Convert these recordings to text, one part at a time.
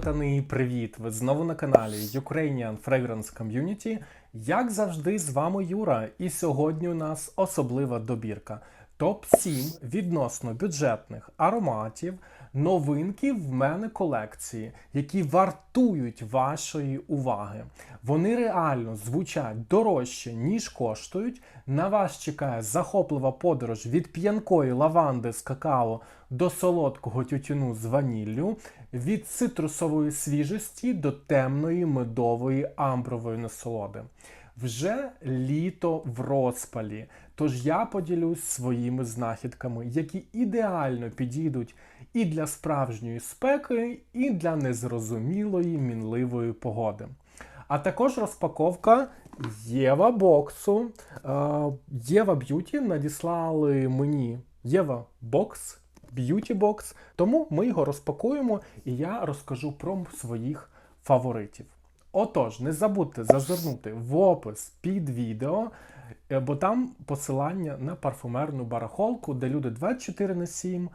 котани, привіт! Ви знову на каналі Ukrainian Fragrance Community. Як завжди, з вами Юра, і сьогодні у нас особлива добірка. Топ-7 відносно бюджетних ароматів, новинки в мене колекції, які вартують вашої уваги. Вони реально звучать дорожче, ніж коштують. На вас чекає захоплива подорож від п'янкої лаванди з какао до солодкого тютюну з ваніллю, від цитрусової свіжості до темної медової амбрової насолоди. Вже літо в розпалі, тож я поділюсь своїми знахідками, які ідеально підійдуть і для справжньої спеки, і для незрозумілої мінливої погоди. А також розпаковка Єва боксу. Е, Єва Б'юті надіслали мені Єва бокс, б'юті бокс. Тому ми його розпакуємо і я розкажу про своїх фаворитів. Отож, не забудьте зазирнути в опис під відео, е, бо там посилання на парфумерну барахолку, де люди 24 на 7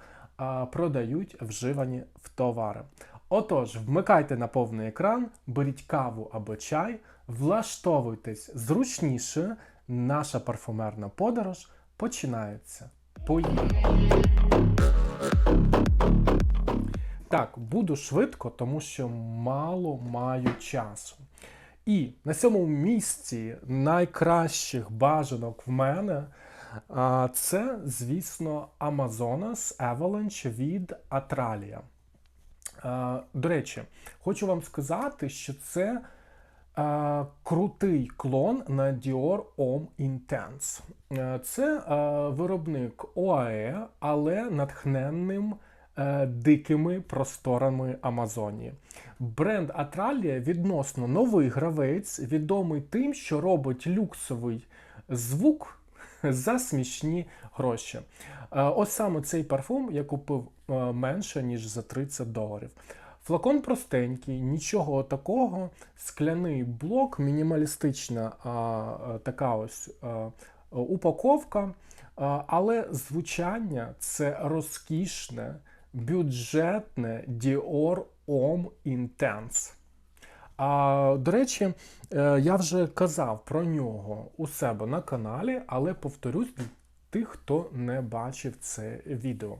продають вживані в товари. Отож, вмикайте на повний екран, беріть каву або чай, влаштовуйтесь зручніше. Наша парфумерна подорож починається. Поїхали! Так, буду швидко, тому що мало маю часу. І на цьому місці найкращих бажанок в мене це, звісно, Amazonas Avalanche від Atralia. До речі, хочу вам сказати, що це крутий клон на Dior Homme Intense. Це виробник ОАЕ, але натхненним е, дикими просторами Амазонії. Бренд Atralia відносно новий гравець, відомий тим, що робить люксовий звук за смішні гроші. Е, Ось саме цей парфум я купив е, менше, ніж за 30 доларів. Флакон простенький, нічого такого. Скляний блок, мінімалістична а, така ось а, упаковка, а, але звучання це розкішне, бюджетне Dior Homme Intense. А, до речі, е, я вже казав про нього у себе на каналі, але повторюсь для тих, хто не бачив це відео.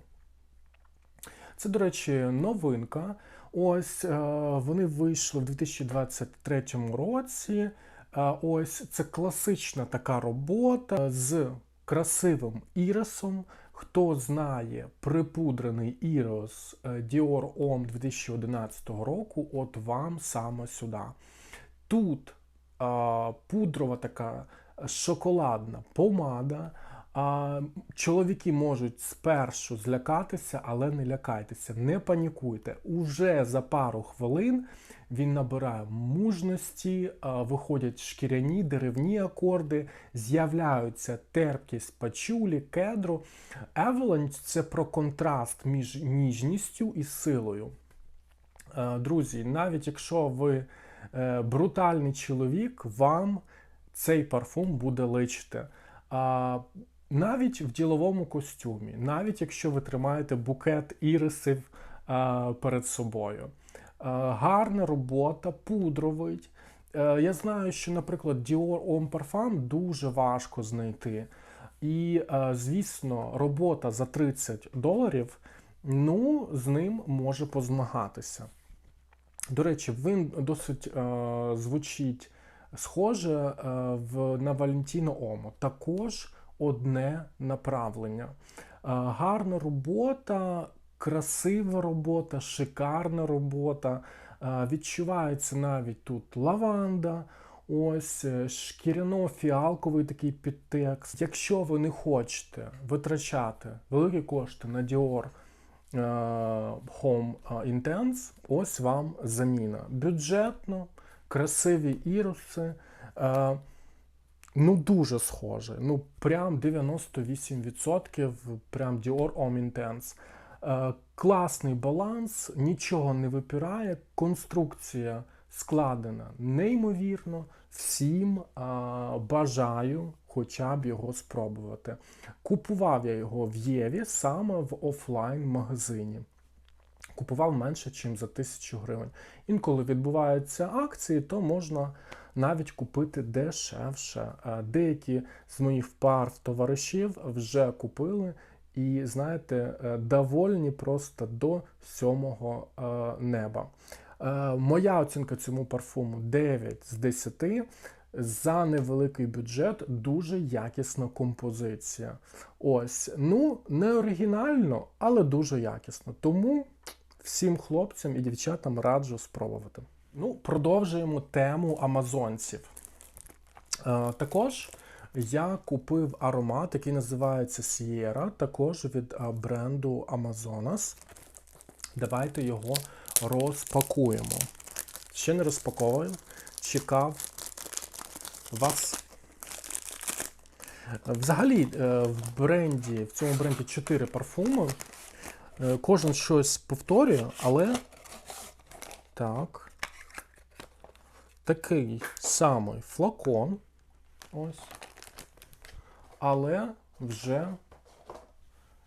Це, до речі, новинка. Ось е, вони вийшли в 2023 році. Е, Ось це класична така робота з красивим ірисом. Хто знає припудрений ірис е, Dior Homme 2011 року, от вам саме сюди. Тут а, пудрова така шоколадна помада. Чоловіки можуть спершу злякатися, але не лякайтеся, не панікуйте. Уже за пару хвилин він набирає мужності, виходять шкіряні деревні акорди, з'являються терпкість пачулі, кедру. Avalanche – це про контраст між ніжністю і силою. Друзі, навіть якщо ви е, брутальний чоловік, вам цей парфум буде личити. Навіть в діловому костюмі, навіть якщо ви тримаєте букет ірисів а, перед собою. А, Гарна робота, пудровий. Е, Я знаю, що, наприклад, Dior Homme Parfum дуже важко знайти. І, е, звісно, робота за 30 доларів, ну, з ним може позмагатися. До речі, він досить е, звучить схоже е, в, на Валентіно Омо. Також одне направлення. Е, гарна робота, красива робота, шикарна робота. Е, відчувається навіть тут лаванда. Ось е, шкіряно-фіалковий такий підтекст. Якщо ви не хочете витрачати великі кошти на Dior е, Home Intense, ось вам заміна. Бюджетно, красиві іруси. Ну, дуже схоже. Ну, прям 98% прям Dior Homme Intense. Е, класний баланс, нічого не випирає, конструкція складена неймовірно. Всім е, бажаю хоча б його спробувати. Купував я його в Єві саме в офлайн-магазині. купував менше, ніж за тисячу гривень. Інколи відбуваються акції, то можна навіть купити дешевше. Е, Деякі з моїх пар товаришів вже купили. І знаєте, е, довольні просто до сьомого е, неба. Моя оцінка цьому парфуму 9 з 10. За невеликий бюджет дуже якісна композиція. Ось, ну, не оригінально, але дуже якісно. Тому всім хлопцям і дівчатам раджу спробувати. Ну, продовжуємо тему амазонців. Е, також я купив аромат, який називається Sierra, також від е, бренду Amazonas. Давайте його розпакуємо. Ще не розпаковую. Чекав вас. Взагалі, е, в бренді, в цьому бренді 4 парфуми. Е, Кожен щось повторює, але так. Такий самий флакон. Ось. Але вже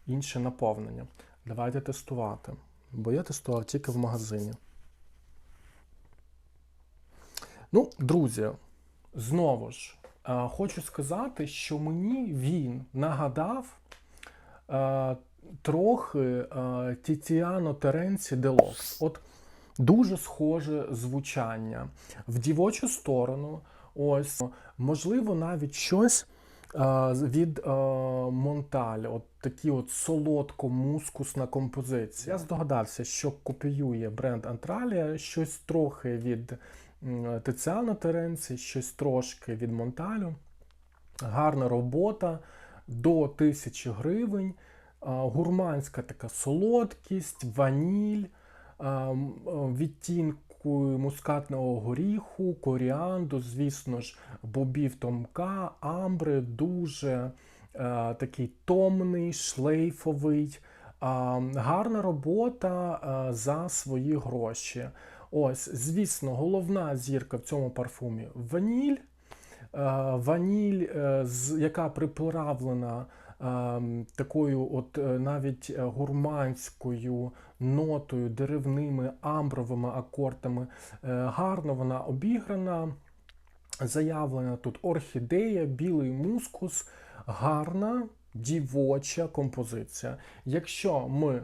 інше наповнення. Давайте тестувати. Бо я тестував тільки в магазині. Ну, друзі, знову ж, е, хочу сказати, що мені він нагадав е, трохи е, Тітіано Теренці Делокс. От дуже схоже звучання в дівочу сторону. Ось, можливо, навіть щось е, від е, Монталь, от такі от солодко-мускусна композиція. Я здогадався, що копіює бренд Антралія, щось трохи від м, Тиціано Теренці, щось трошки від Монталю. Гарна робота до 1000 гривень. А, Гурманська така солодкість, ваніль, відтінку мускатного горіху, коріанду, звісно ж, бобів томка, амбри, дуже е, такий томний, шлейфовий. Гарна робота е, за свої гроші. Ось, звісно, головна зірка в цьому парфумі ваніль. Е, Ваніль, яка приправлена е, такою, от навіть гурманською нотою, деревними амбровими акордами. Е, Гарно вона обіграна. Заявлена тут орхідея, білий мускус, гарна дівоча композиція. Якщо ми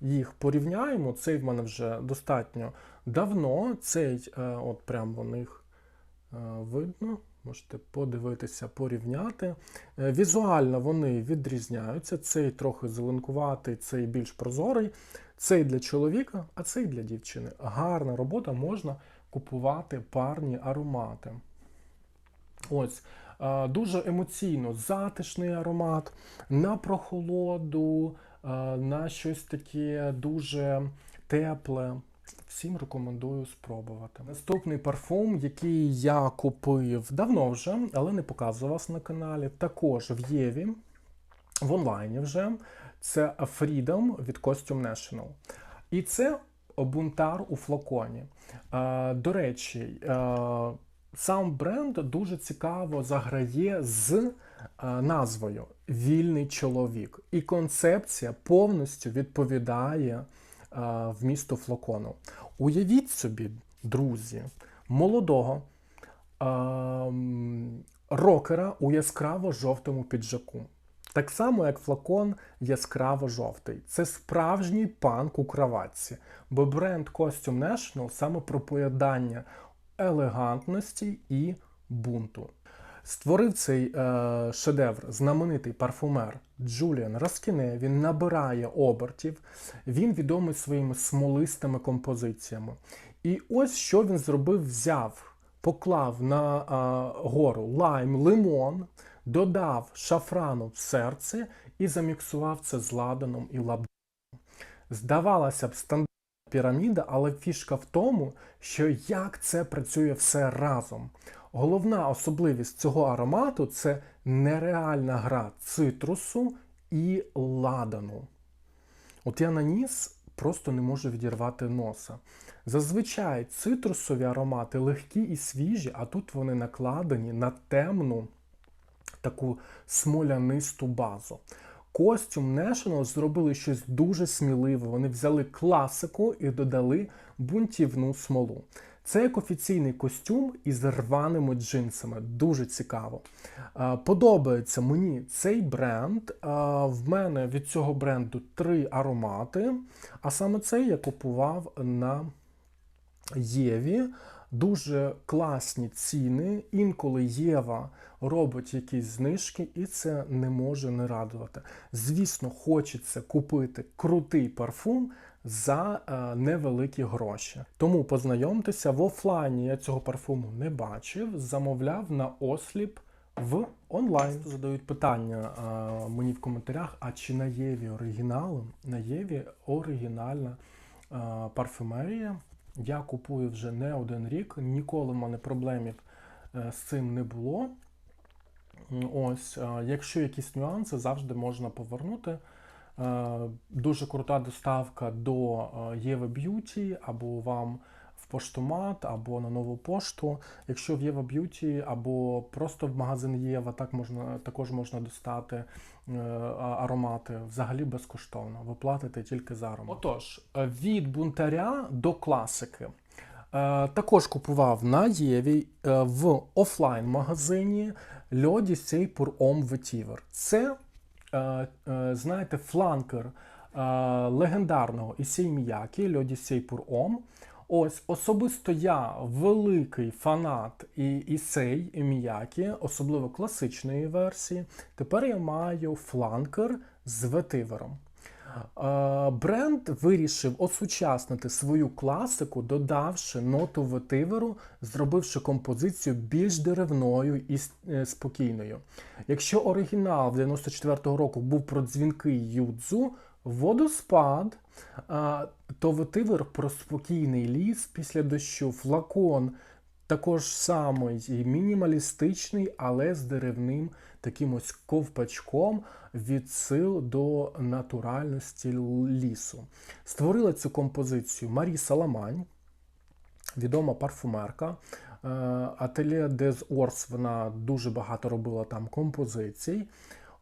їх порівняємо, цей в мене вже достатньо давно, цей, е, от прям у них е, видно, можете подивитися, порівняти. Візуально вони відрізняються. Цей трохи зеленкуватий, цей більш прозорий. Цей для чоловіка, а цей для дівчини. Гарна робота, можна купувати парні аромати. Ось. Дуже емоційно затишний аромат на прохолоду, на щось таке дуже тепле. Всім рекомендую спробувати. Наступний парфум, який я купив давно вже, але не показував на каналі. Також в Єві, в онлайні вже. Це Freedom від Costume National. І це бунтар у флаконі. Е, До речі, е, сам бренд дуже цікаво заграє з е, назвою Вільний чоловік. І концепція повністю відповідає вмісту флакону. Уявіть собі, друзі, молодого ем, рокера у яскраво-жовтому піджаку. Так само, як флакон яскраво-жовтий. Це справжній панк у краватці, бо бренд Costume National саме про поєднання елегантності і бунту. Створив цей е, шедевр знаменитий парфумер Джуліан Раскіне. Він набирає обертів, він відомий своїми смолистими композиціями. І ось що він зробив: взяв, поклав на е, гору лайм, лимон, додав шафрану в серце і заміксував це з ладаном і лабдом. Здавалося б, стандартна піраміда, але фішка в тому, що як це працює все разом. Головна особливість цього аромату це нереальна гра цитрусу і ладану. От я наніс, просто не можу відірвати носа. Зазвичай цитрусові аромати легкі і свіжі, а тут вони накладені на темну таку смолянисту базу. Costume National зробили щось дуже сміливе. Вони взяли класику і додали бунтівну смолу. Це як офіційний костюм із рваними джинсами. Дуже цікаво. Подобається мені цей бренд. В мене від цього бренду три аромати. А саме цей я купував на Єві. Дуже класні ціни. Інколи Єва робить якісь знижки, і це не може не радувати. Звісно, хочеться купити крутий парфум за е, невеликі гроші. Тому познайомтеся в офлайні. Я цього парфуму не бачив. Замовляв на осліп в онлайн. Задають питання е, мені в коментарях: а чи на Єві оригінал? На Єві оригінальна е, парфюмерія. Я купую вже не один рік, ніколи в мене проблемів е, з цим не було. Ось, е, якщо якісь нюанси, завжди можна повернути. Е, Дуже крута доставка до Єви Б'юті або вам поштомат, або на нову пошту. Якщо в Єва Б'юті або просто в магазин Єва, так можна, також можна достати е, аромати взагалі безкоштовно. Ви платите тільки за аромат. Отож, е, від бунтаря до класики. Е, Також купував на Єві в офлайн-магазині Льоді Сей Пур Ом Ветівер. Це, знаєте, фланкер легендарного Ісей Міякі Льоді Сей Пур Ом. Ось особисто я великий фанат і Ісей Міякі, особливо класичної версії. Тепер я маю фланкер з ветивером. Бренд вирішив осучаснити свою класику, додавши ноту ветиверу, зробивши композицію більш деревною і е, спокійною. Якщо оригінал 94-го року був про дзвінкий юдзу, водоспад, то ветивер про спокійний ліс після дощу, флакон також самий мінімалістичний, але з деревним таким ось ковпачком відсил до натуральності лісу. Створила цю композицію Маріса Ламань, відома парфумерка. Е, Ательє Дез Орс вона дуже багато робила там композицій.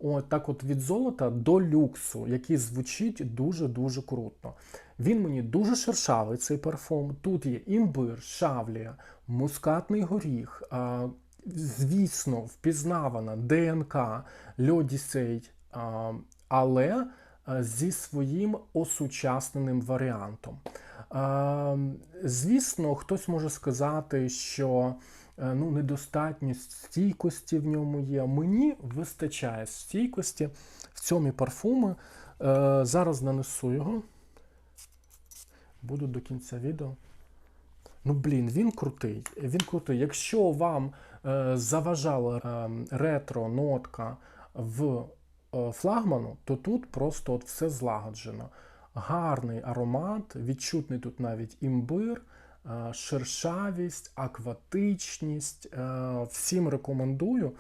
От так от від золота до люксу, який звучить дуже-дуже круто. Він мені дуже шершавий, цей парфум. Тут є імбир, шавлія, мускатний горіх, а, звісно, впізнавана ДНК, льодісей, а, але а, зі своїм осучасненим варіантом. А, Звісно, хтось може сказати, що е, ну, недостатньо стійкості в ньому є. Мені вистачає стійкості в цьому парфумі. Е, Зараз нанесу його. Буду до кінця відео. Ну, блін, він крутий. Він крутий. Якщо вам е, заважала е, ретро-нотка в е, флагману, то тут просто от все злагоджено. Гарний аромат, відчутний тут навіть імбир, е, шершавість, акватичність. Е, всім рекомендую.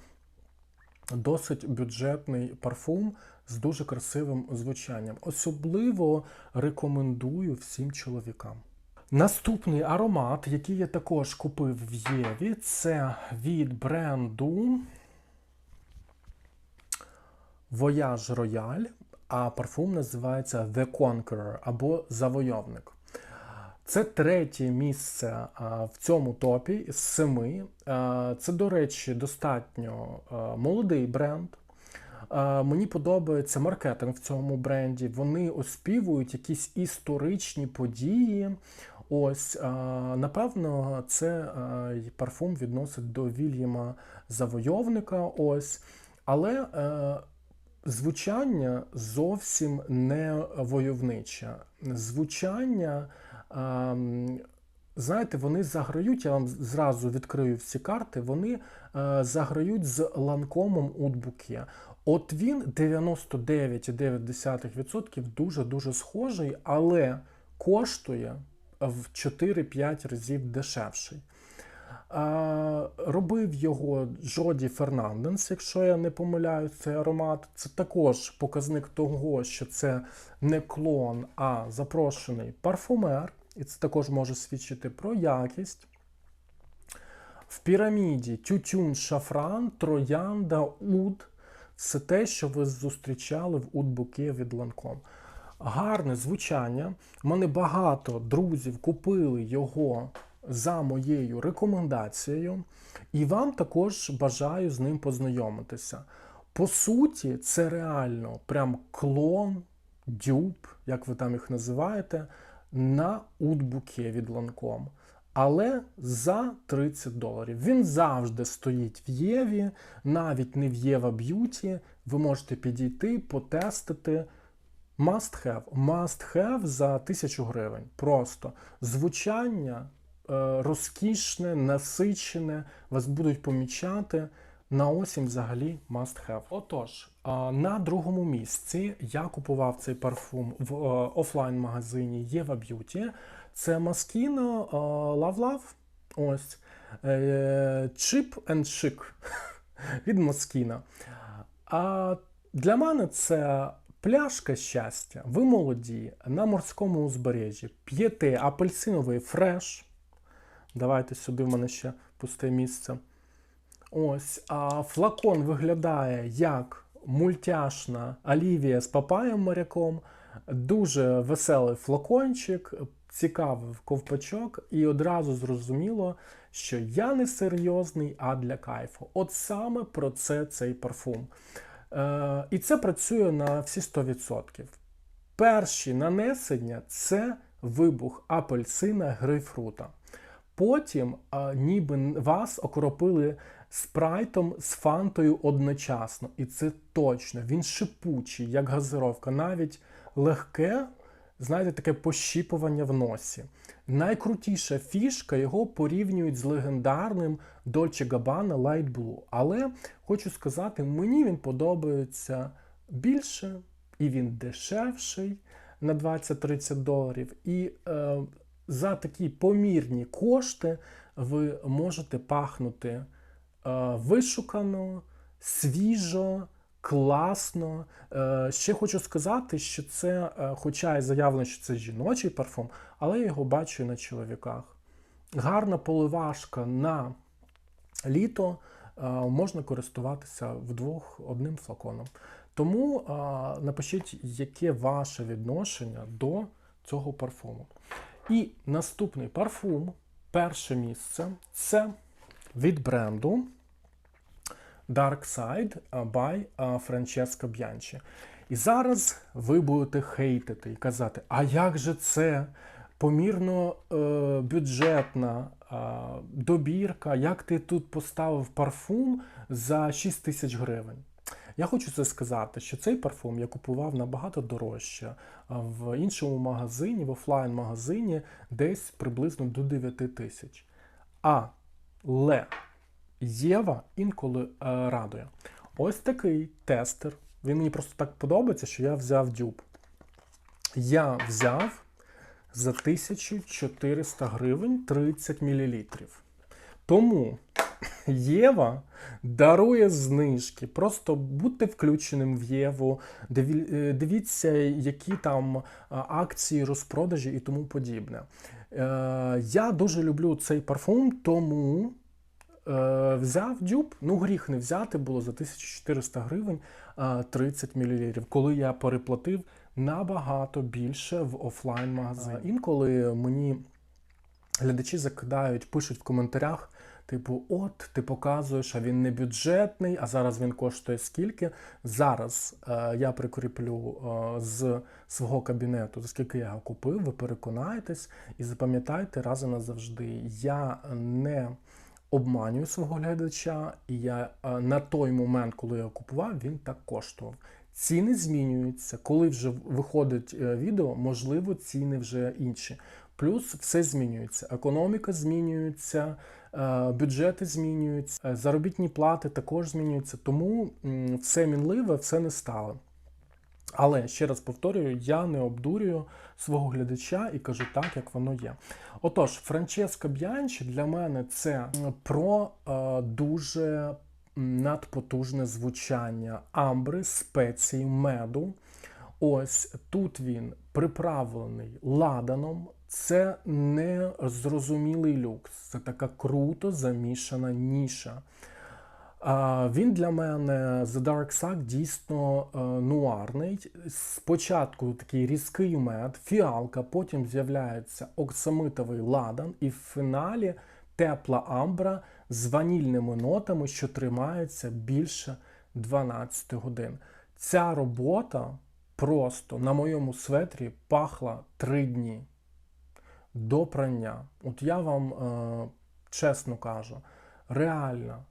Досить бюджетний парфум з дуже красивим звучанням. Особливо рекомендую всім чоловікам. Наступний аромат, який я також купив в Єві, це від бренду Voyage Royal, а парфум називається The Conqueror або Завойовник. Це третє місце в цьому топі з семи. Це, до речі, достатньо молодий бренд. Мені подобається маркетинг в цьому бренді. Вони оспівують якісь історичні події. Ось, напевно, це парфум відносить до Вільяма Завойовника. Ось. Але е, звучання зовсім не войовниче. Звучання. Ем, Знаєте, вони заграють, я вам зразу відкрию всі карти, вони е, заграють з ланкомом Утбуке. От він 99,9% дуже-дуже схожий, але коштує в 4-5 разів дешевший. Робив його Джоді Фернандес, якщо я не помиляюсь, цей аромат. Це також показник того, що це не клон, а запрошений парфумер. І це також може свідчити про якість. В піраміді тютюн, шафран, троянда, уд. все те, що ви зустрічали в утбуке від Lancome. Гарне звучання. У мене багато друзів купили його за моєю рекомендацією, і вам також бажаю з ним познайомитися. По суті, це реально прям клон, дюб, як ви там їх називаєте, на утбуке від Lancome. Але за 30 доларів. Він завжди стоїть в Єві, навіть не в Єва Б'юті. Ви можете підійти, потестити. Must have. Must have за 1000 гривень. Просто звучання розкішне, насичене, вас будуть помічати. На осінь взагалі must have. Отож, на другому місці я купував цей парфум в е, офлайн-магазині Єва Б'юті. Це Moschino е, Love Love. Ось. Е, Chip and Chic від Moschino. А для мене це пляшка щастя. Ви молоді на морському узбережжі. П'єте апельсиновий фреш. Давайте сюди в мене ще пусте місце. Ось, а флакон виглядає як мультяшна олівія з папаєм моряком. Дуже веселий флакончик, цікавий ковпачок, і одразу зрозуміло, що я не серйозний, а для кайфу. От саме про це цей парфум. Е, і це працює на всі 100%. Перші нанесення це вибух апельсина грейпфрута. Потім а, ніби вас окропили спрайтом з фантою одночасно. І це точно. Він шипучий, як газировка, навіть легке, знаєте, таке пощіпування в носі. Найкрутіша фішка його порівнюють з легендарним Dolce Gabbana Light Blue. Але хочу сказати, мені він подобається більше, і він дешевший на 20-30 доларів. І е, за такі помірні кошти ви можете пахнути е, вишукано, свіжо, класно. Е, ще хочу сказати, що це, е, хоча і заявлено, що це жіночий парфум, але я його бачу і на чоловіках. Гарна поливашка на літо можна користуватися вдвох одним флаконом. Тому напишіть, яке ваше відношення до цього парфуму. І наступний парфум, перше місце, це від бренду Dark Side by Francesca Bianchi. І зараз ви будете хейтити і казати, а як же це помірно е, бюджетна е, добірка, як ти тут поставив парфум за 6 тисяч гривень? Я хочу це сказати, що цей парфум я купував набагато дорожче в іншому магазині, в офлайн-магазині, десь приблизно до 9 тисяч. Але Єва інколи е, радує. Ось такий тестер. Він мені просто так подобається, що я взяв дюб. Я взяв за 1400 гривень 30 мл. Тому Єва дарує знижки. Просто будьте включеним в Єву, е, дивіться, які там акції, розпродажі і тому подібне. Е, Я дуже люблю цей парфум, тому е, взяв дюб. Ну, гріх не взяти було за 1400 гривень 30 мл, коли я переплатив набагато більше в офлайн-магазині. Інколи мені глядачі закидають, пишуть в коментарях. Типу, от ти показуєш, а він не бюджетний, а зараз він коштує скільки. Зараз е, я прикріплю е, з свого кабінету, за скільки я його купив, ви переконаєтесь і запам'ятайте раз і назавжди. Я не обманюю свого глядача, і я е, на той момент, коли я його купував, він так коштував. Ціни змінюються. Коли вже виходить е, відео, можливо, ціни вже інші. Плюс все змінюється. Економіка змінюється, бюджети змінюються, е, заробітні плати також змінюються. Тому все мінливе, все не стало. Але ще раз повторюю, я не обдурюю свого глядача і кажу так, як воно є. Отож, Франческо Б'янчі для мене це про е, дуже надпотужне звучання амбри, спеції, меду. Ось тут він приправлений ладаном. Це не зрозумілий люкс. Це така круто замішана ніша. Він для мене The Dark Sack дійсно е, нуарний. Спочатку такий різкий мед, фіалка, потім з'являється оксамитовий ладан, і в фіналі тепла амбра з ванільними нотами, що тримається більше 12 годин. Ця робота просто на моєму светрі пахла 3 дні до прання. От я вам е, чесно кажу, реально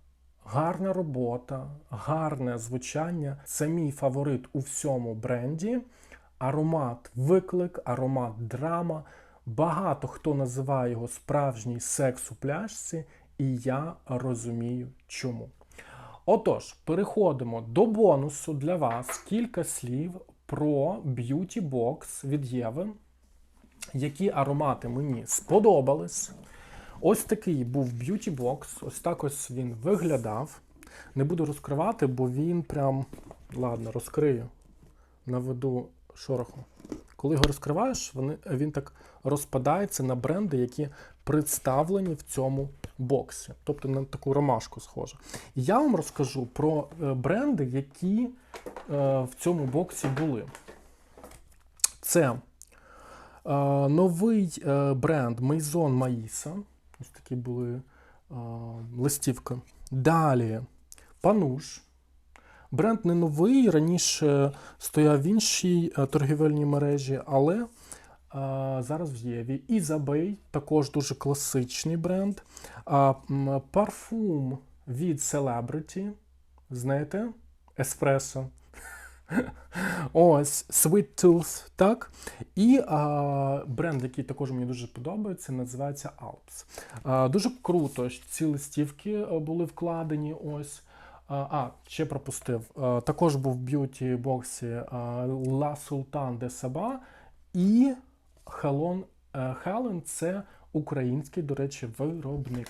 гарна робота, гарне звучання. Це мій фаворит у всьому бренді. Аромат виклик, аромат драма. Багато хто називає його справжній секс у пляшці, і я розумію чому. Отож, переходимо до бонусу для вас кілька слів про Beauty Box від Єви, які аромати мені сподобались. Ось такий був Beauty Box, ось так ось він виглядав. Не буду розкривати, бо він прям. Ладно, розкрию. Наведу шороху. Коли його розкриваєш, вони, він так розпадається на бренди, які представлені в цьому боксі. Тобто на таку ромашку схоже. І я вам розкажу про е, бренди, які е, в цьому боксі були. Це новий е, бренд Maison Maïsa. Ось такі були листівки. Далі Пануш. Бренд не новий, раніше стояв в іншій е, торгівельній мережі, але е, зараз в Єві. Ізабей, також дуже класичний бренд. Парфум від Celebrity, знаєте, Еспресо. Ось Sweet Tooth, так. І а, бренд, який також мені дуже подобається, називається Alps. А, дуже круто, що ці листівки е, були вкладені. Ось. А, ще пропустив. А, також був в б'юті боксі La Sultan de Saba і Helen, Helen це український, до речі, виробник.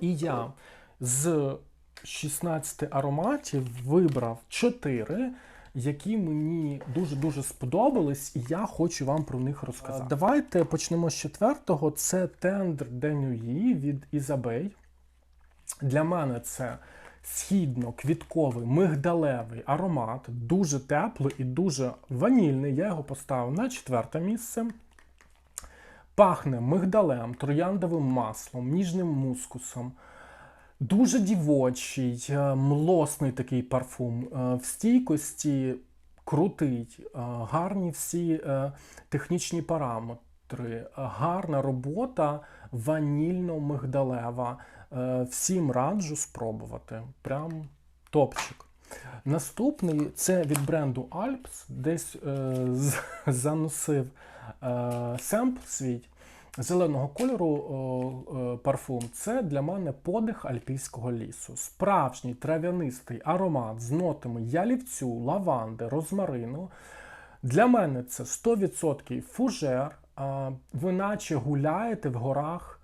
І я з 16 ароматів вибрав 4, які мені дуже-дуже сподобались, і я хочу вам про них розказати. Давайте почнемо з четвертого. Це de Nuit від Ізабей. Для мене це східно-квітковий мигдалевий аромат, дуже теплий і дуже ванільний. Я його поставив на четверте місце. Пахне мигдалем, трояндовим маслом, ніжним мускусом. Дуже дівочий, е, млосний такий парфум. е, В стійкості крутий, е, гарні всі технічні параметри, гарна робота ванільно-мигдалева. Всім раджу спробувати. Прям топчик. Наступний це від бренду Alps. Десь е, заносив е, семпл свій зеленого кольору е, парфум. Це для мене подих альпійського лісу. Справжній трав'янистий аромат з нотами ялівцю, лаванди, розмарину. Для мене це 100% фужер. Ви наче гуляєте в горах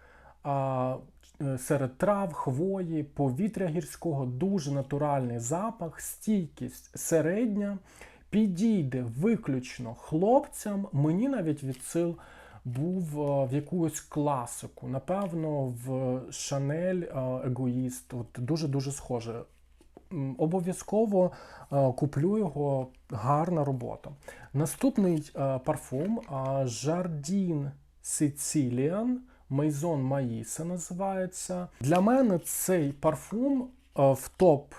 е, серед трав, хвої, повітря гірського, дуже натуральний запах, стійкість середня. Підійде виключно хлопцям. Мені навіть від сил був е, в якусь класику. Напевно, в Шанель Егоїст. От дуже-дуже схоже. Обов'язково е, куплю його, гарна робота. Наступний е, парфум Жардін Sicilian Maison Маїса називається. Для мене цей парфум е, в топ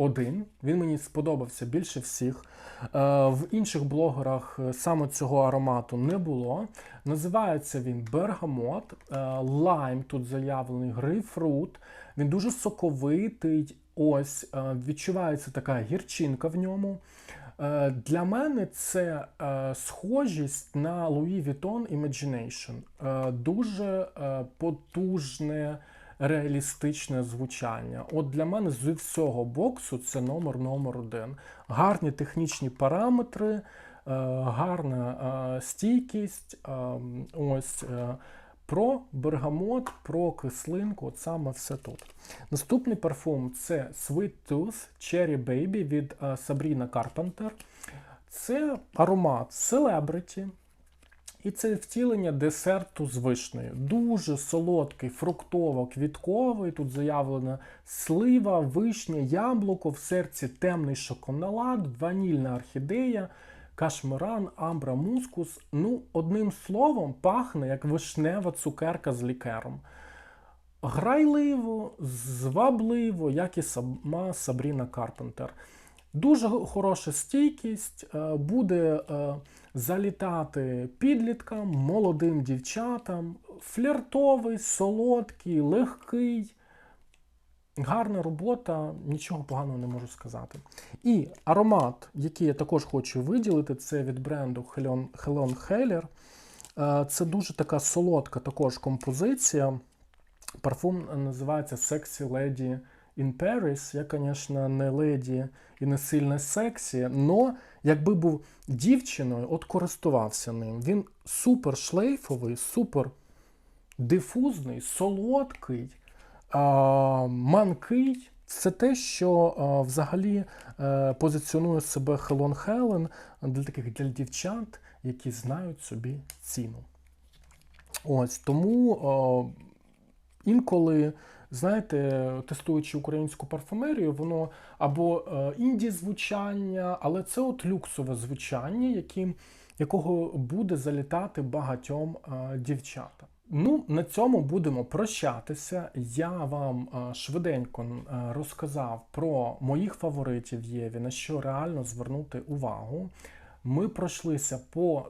один. Він мені сподобався більше всіх. Е, В інших блогерах е, саме цього аромату не було. Називається він Бергамот. Е, Лайм тут заявлений, грейпфрут. Він дуже соковитий. Ось відчувається така гірчинка в ньому. Для мене це схожість на Louis Vuitton Imagination. Дуже потужне реалістичне звучання. От для мене з всього боксу це номер номер один. Гарні технічні параметри, е, гарна е, стійкість. е, Ось про бергамот, про кислинку, от саме все тут. Наступний парфум це Sweet Tooth Cherry Baby від Sabrina Carpenter. Це аромат Celebrity. І це втілення десерту з вишнею. Дуже солодкий, фруктово-квітковий. Тут заявлено слива, вишня, яблуко, в серці темний шоколад, ванільна орхідея, кашмиран, амбра, мускус. Ну, одним словом, пахне як вишнева цукерка з лікером. Грайливо, звабливо, як і сама Сабріна Карпентер. Дуже хороша стійкість, е, буде е, залітати підліткам, молодим дівчатам, фліртовий, солодкий, легкий. Гарна робота, нічого поганого не можу сказати. І аромат, який я також хочу виділити, це від бренду Helen, Helen Heller. Е, Це дуже така солодка також композиція. Парфум називається Sexy Lady in Paris. Я, звісно, не леді і не сильно сексі, але якби був дівчиною, от користувався ним. Він супер шлейфовий, супер дифузний, солодкий, а, манкий. Це те, що а, взагалі е, позиціонує себе Хелон Хелен для таких для дівчат, які знають собі ціну. Ось тому о, інколи, знаєте, тестуючи українську парфумерію, воно або е, інді звучання, але це от люксове звучання, яким, якого буде залітати багатьом е, дівчатам. Ну, на цьому будемо прощатися. Я вам е, швиденько розказав про моїх фаворитів Єві, на що реально звернути увагу. Ми пройшлися по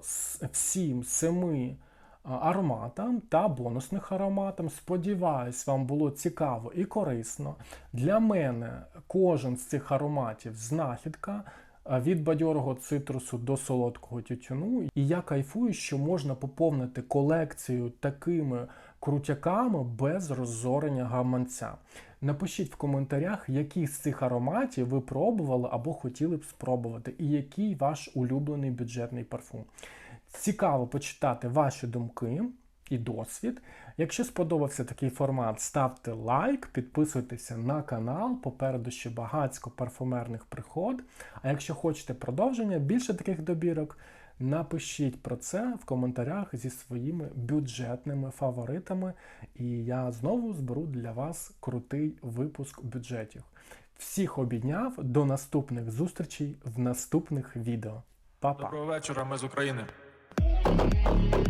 всім семи ароматам та бонусних ароматам. Сподіваюсь, вам було цікаво і корисно. Для мене кожен з цих ароматів знахідка. Від бадьорого цитрусу до солодкого тютюну. І я кайфую, що можна поповнити колекцію такими крутяками без роззорення гаманця. Напишіть в коментарях, які з цих ароматів ви пробували або хотіли б спробувати, і який ваш улюблений бюджетний парфум. Цікаво почитати ваші думки і досвід. Якщо сподобався такий формат, ставте лайк, підписуйтеся на канал. Попереду ще багатько парфумерних пригод. А якщо хочете продовження, більше таких добірок, напишіть про це в коментарях зі своїми бюджетними фаворитами. І я знову зберу для вас крутий випуск бюджетів. Всіх обідняв до наступних зустрічей в наступних відео. Па-па! Доброго вечора, ми з України. Thank you.